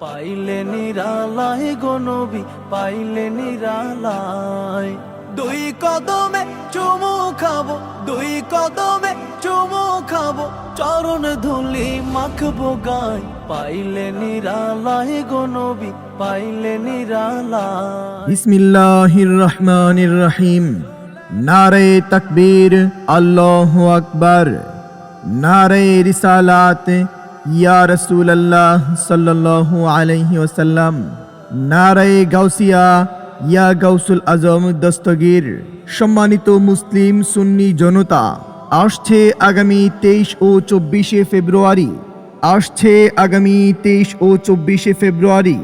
পাইলে নিরালায় গনবি পাইলে নিরালায়। দুই কদমে চুমু খাব, দুই কদমে চুমু খাব, চরণ ধুলি মাখবো গায়। পাইলে নিরালায় গনবি পাইলে নিরালায়। বিসমিল্লাহির রহমানির রহিম। নারে তকবীর, আল্লাহ আকবার। নারে রিসালাত ইয়া রাসূলুল্লাহ সাল্লাল্লাহু আলাইহি ওয়াসাল্লাম নারে গাউসিয়া, ইয়া গাউসুল আজম দস্তগীর, সম্মানিত মুসলিম সুন্নি জনতা, আসছে আগামী তেইশ ও চব্বিশে ফেব্রুয়ারি, আসছে আগামী তেইশ ও চব্বিশে ফেব্রুয়ারি,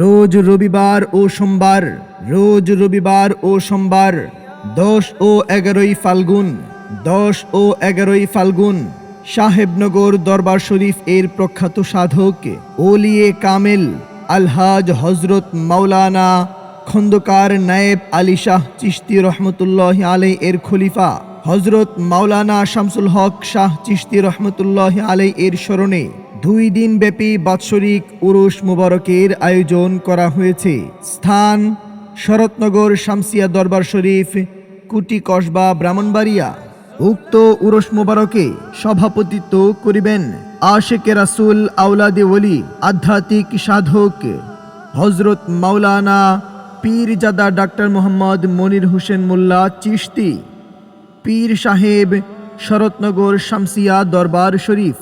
রোজ রবিবার ও সোমবার, রোজ রবিবার ও সোমবার, দশ ও এগারোই ফাল্গুন, দশ ও এগারোই ফাল্গুন সাহেবনগর দরবার শরীফ এর প্রখ্যাত সাধক ওলিয়ে কামেল আলহাজ হজরত মাওলানা খন্দকার নায়েব আলী শাহ চিশতি রহমতুল্লাহ আলাই এর খলিফা হজরত মাওলানা শামসুল হক শাহ চিশতি রহমতুল্লাহ আলাই এর স্মরণে দুই দিন ব্যাপী বাৎসরিক উরুস মুবারকের আয়োজন করা হয়েছে। স্থান শরৎনগর শামসিয়া দরবার শরীফ, কুটি কসবা, ব্রাহ্মণবাড়িয়া। উক্ত উরস মোবারকে সভাপতিত্ব করিবেন আশেকে রাসুল আউলাদে ওলি, আধ্যাত্মিক সাধক হজরত মাওলানা পীরজাদা ডাক্তার মোহাম্মদ মনির হোসেন মোল্লা চিশতি, পীর সাহেব শরৎনগর শামসিয়া দরবার শরীফ।